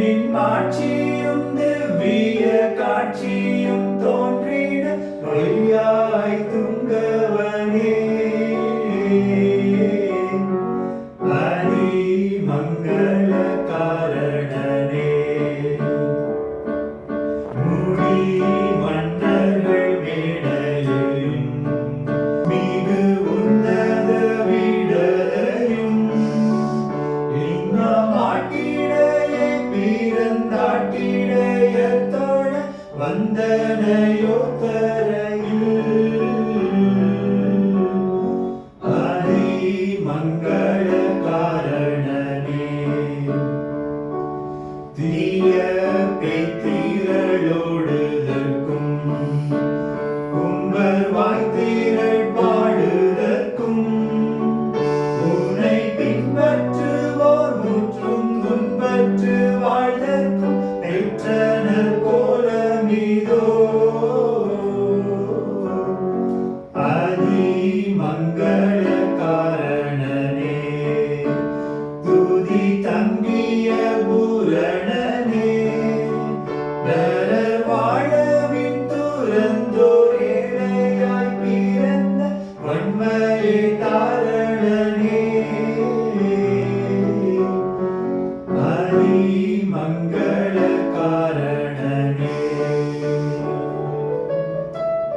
விண்ணின் மாட்சியும் திவ்விய காட்சியும் தோன்றின மொழியாய்த்து பிறந்தாட்டிடையத்தோட வந்தனையோ தரையில் அரை மங்கள தீய பெய்த